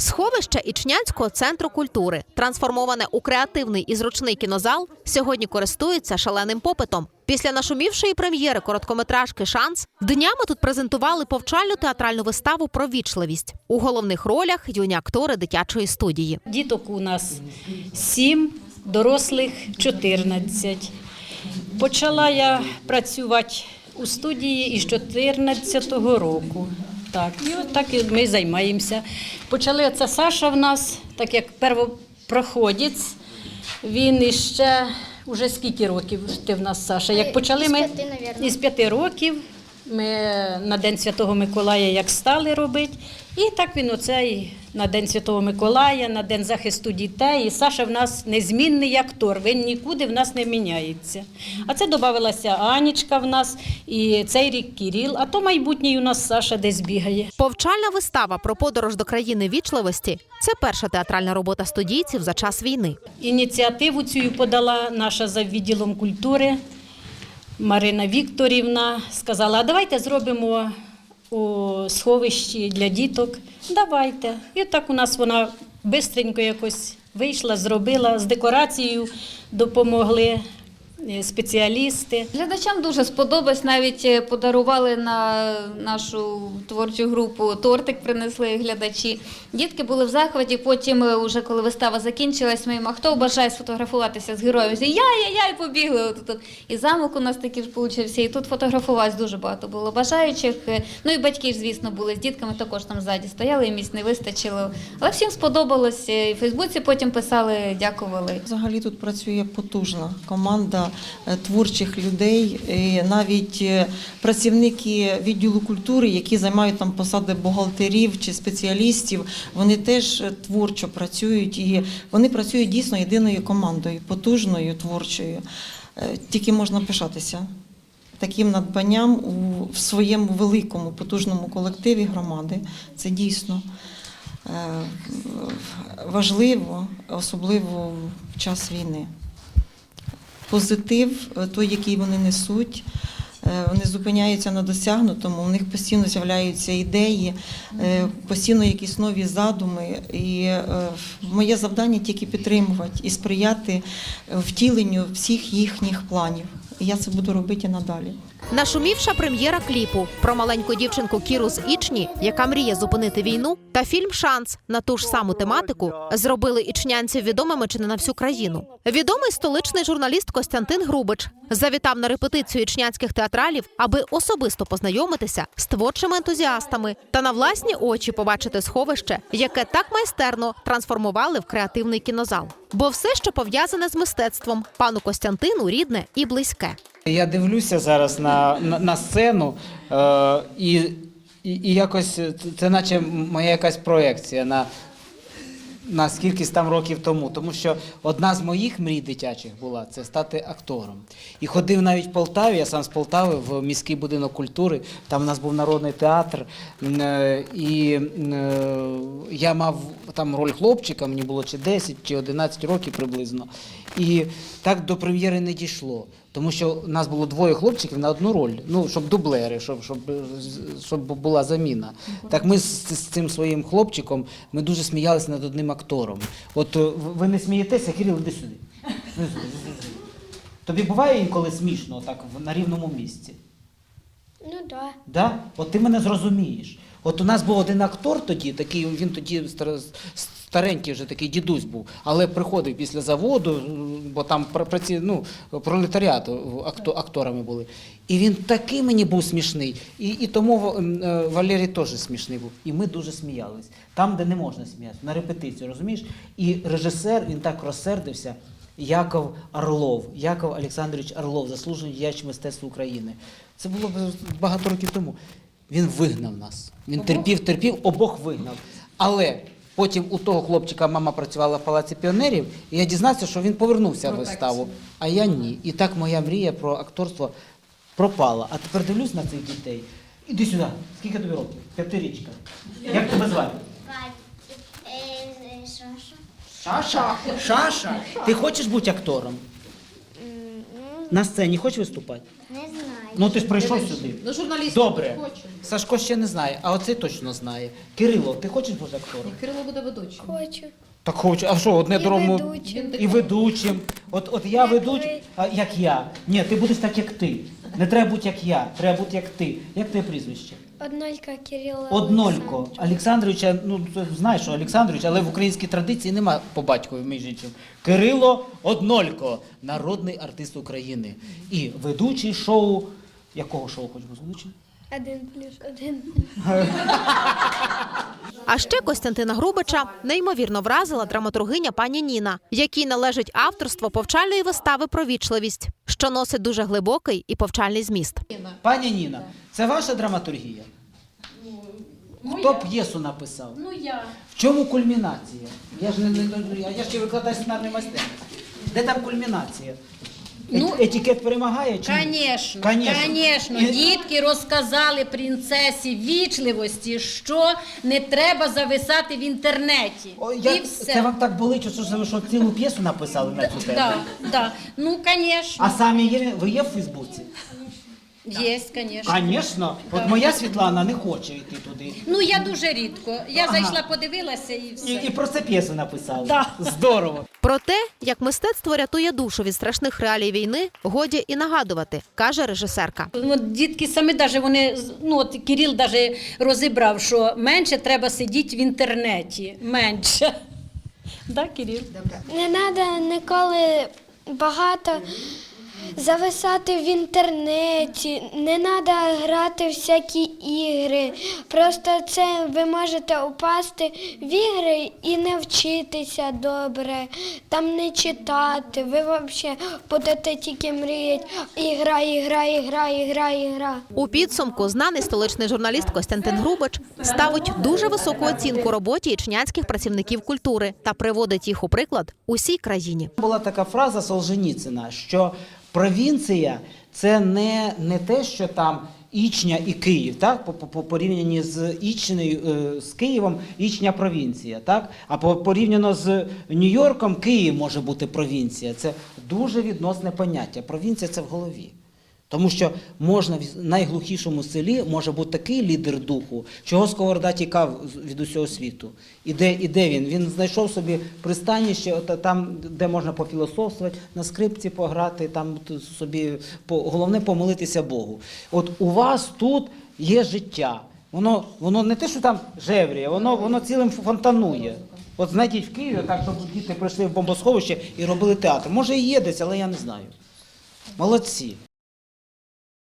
Сховище Ічнянського центру культури, трансформоване у креативний і зручний кінозал, сьогодні користується шаленим попитом. Після нашумівшої прем'єри короткометражки Шанс днями тут презентували повчальну театральну виставу про вічливість у головних ролях юні актори дитячої студії. Діток у нас сім, дорослих 14. Почала я працювати у студії із 14 року. Так, і от так і ми займаємося. Почали оце Саша в нас, так як первопроходець. Він іще уже скільки років ти в нас, Саша? Як почали із ми п'яти, із п'яти років. Ми на День Святого Миколая як стали робити. І так він оцей на День Святого Миколая, на День захисту дітей. І Саша в нас незмінний актор. Він нікуди в нас не міняється. А це додавалася Анічка в нас і цей рік Кіріл, а то майбутній у нас Саша десь бігає. Повчальна вистава про подорож до країни вічливості це перша театральна робота студійців за час війни. Ініціативу цю подала наша за відділом культури Марина Вікторівна. Сказала, а давайте зробимо у сховищі для діток. Давайте. І так у нас вона бистренько якось вийшла, зробила з декорацією, допомогли спеціалісти. Глядачам дуже сподобалось. Навіть е, подарували на нашу творчу групу тортик, принесли глядачі. Дітки були в захваті. Потім, е, уже коли вистава закінчилась, ми їм, а хто бажає сфотографуватися з героєм? Я, я, я, і побігли. От, тут. І замок у нас такий ж получився. І тут фотографувалось дуже багато було бажаючих. Е, Ну і батьки ж, звісно, були з дітками, також там ззаді стояли, і місць не вистачило. Але всім сподобалось. Е, І в Фейсбуці потім писали, дякували. Взагалі тут працює потужна команда е, творчих людей, і навіть е, працівники відділу культури, які займають там посади бухгалтерів чи спеціалістів, вони теж е, творчо працюють і вони працюють дійсно єдиною командою, потужною, творчою. Е, Тільки можна пишатися таким надбанням у в своєму великому потужному колективі громади. Це дійсно е, важливо, особливо в час війни. Позитив, е, той, який вони несуть, е, вони зупиняються на досягнутому, у них постійно з'являються ідеї, е, постійно якісь нові задуми. І моє завдання тільки підтримувати і сприяти втіленню всіх їхніх планів. І я це буду робити і надалі. Нашумівша прем'єра кліпу про маленьку дівчинку Кіру з Ічні, яка мріє зупинити війну, та фільм Шанс на ту ж саму тематику зробили ічнянців відомими чи не на всю країну. Відомий столичний журналіст Костянтин Грубич завітав на репетицію ічнянських театралів, аби особисто познайомитися з творчими ентузіастами та на власні очі побачити сховище, яке так майстерно трансформували в креативний кінозал. Бо все, що пов'язане з мистецтвом, пану Костянтину рідне і близьке. Я дивлюся зараз на, на, на сцену, е, і, і, і якось це, наче моя якась проекція на, на скількись там років тому. Тому що одна з моїх мрій дитячих була це стати актором. І ходив навіть в Полтаві, я сам з Полтави, в міський будинок культури. Там у нас був народний театр. е, І е, я мав там роль хлопчика, мені було чи 10, чи 11 років приблизно. І так до прем'єри не дійшло. Тому що у нас було двоє хлопчиків на одну роль, ну щоб дублери, щоб, щоб, щоб була заміна. Так ми з, з цим своїм хлопчиком ми дуже сміялися над одним актором. От е, ви не смієтеся, Кирил, іди сюди. Сюди. Тобі буває інколи смішно так на рівному місці? Ну да. Да? От ти мене зрозумієш. От у нас був один актор тоді, такий він тоді старенький вже такий дідусь був, але приходив після заводу, бо там пр- праці, ну, пролетаріат акто, акторами були. І він такий мені був смішний. І, і тому е, Валерій теж смішний був. І ми дуже сміялись. Там, де не можна сміятися, на репетицію, розумієш? І режисер він так розсердився. Яков Орлов, Яков Олександрович Орлов, заслужений діяч мистецтва України. Це було багато років тому. Він вигнав нас. Він терпів, терпів, обох вигнав. Але потім у того хлопчика мама працювала в палаці піонерів, і я дізнався, що він повернувся в виставу, а я ні. І так моя мрія про акторство пропала. А тепер дивлюсь на цих дітей. Іди сюди. Скільки тобі років? П'ятирічка. Як тебе звати? Шаша. Шаша. Ти хочеш бути актором? На сцені хочеш виступати? Не знаю. Ну ти ж прийшов сюди. Ну, журналіст Добре. Сашко ще не знає, а оцей точно знає. Кирило, ти хочеш бути актором? Кирило буде ведучим. Хочу. Так хочу. А що, одне другому ведучим. і ведучим. От, от я Як ведучий, ви. а як я. Ні, ти будеш так, як ти. Не треба бути як я, треба бути як ти. Як твоє прізвище? Однолька Кирила. Однолько. Олександровича. Олександровича, ну ти знаєш, що Олександрович, але в українській традиції нема по батькові між іншим. Кирило Однолько, народний артист України. І ведучий шоу. Якого шоу хоч бути ведучим? Один плюс один. А ще Костянтина Грубича неймовірно вразила драматургиня пані Ніна, якій належить авторство повчальної вистави про вічливість, що носить дуже глибокий і повчальний зміст. Пані Ніна, це ваша драматургія? Хто п'єсу написав? Ну я. В чому кульмінація? Я ж не, не, не- я ще викладаю сценарний майстерність. Де там кульмінація? Ну, Е- етикет перемагає чи ні? Конечно, Конечно. конечно. І- Дітки розказали принцесі вічливості, що не треба зависати в інтернеті. О, я, І все. Це вам так болить, що, що ви що цілу п'єсу написали на цю тему? Да, да. Ну, конечно. А самі є, ви є в Фейсбуці? Є, конечно. Звісно. От моя Світлана не хоче йти туди. Ну, я дуже рідко. Я Ага. зайшла, подивилася і все. І, і про це п'єсу написали. Да. Здорово. Про те, як мистецтво рятує душу від страшних реалій війни, годі і нагадувати, каже режисерка. От дітки самі даже вони, ну от Кирил даже розібрав, що менше треба сидіти в інтернеті. Менше. Да, Кирил? Не треба ніколи багато зависати в інтернеті, не треба грати в всякі ігри. Просто це ви можете упасти в ігри і не вчитися добре, там не читати. Ви взагалі будете тільки мріяти. Ігра, ігра, ігра, ігра, ігра. У підсумку знаний столичний журналіст Костянтин Грубич ставить дуже високу оцінку роботі ічнянських працівників культури та приводить їх у приклад усій країні. Була така фраза Солженіцина, що провінція це не, не те, що там Ічня і Київ, так? По, по, по порівнянні з Ічнею, е, з Києвом, Ічня провінція, так? А по, порівняно з Нью-Йорком, Київ може бути провінція. Це дуже відносне поняття. Провінція це в голові. Тому що можна в найглухішому селі може бути такий лідер духу, чого Сковорода тікав від усього світу. І де, і де він? Він знайшов собі пристаніще, там, де можна пофілософствувати, на скрипці пограти, там собі по, головне помолитися Богу. От у вас тут є життя. Воно, воно не те, що там жевріє, воно, воно цілим фонтанує. От знайдіть в Києві, так, щоб діти прийшли в бомбосховище і робили театр. Може і є десь, але я не знаю. Молодці.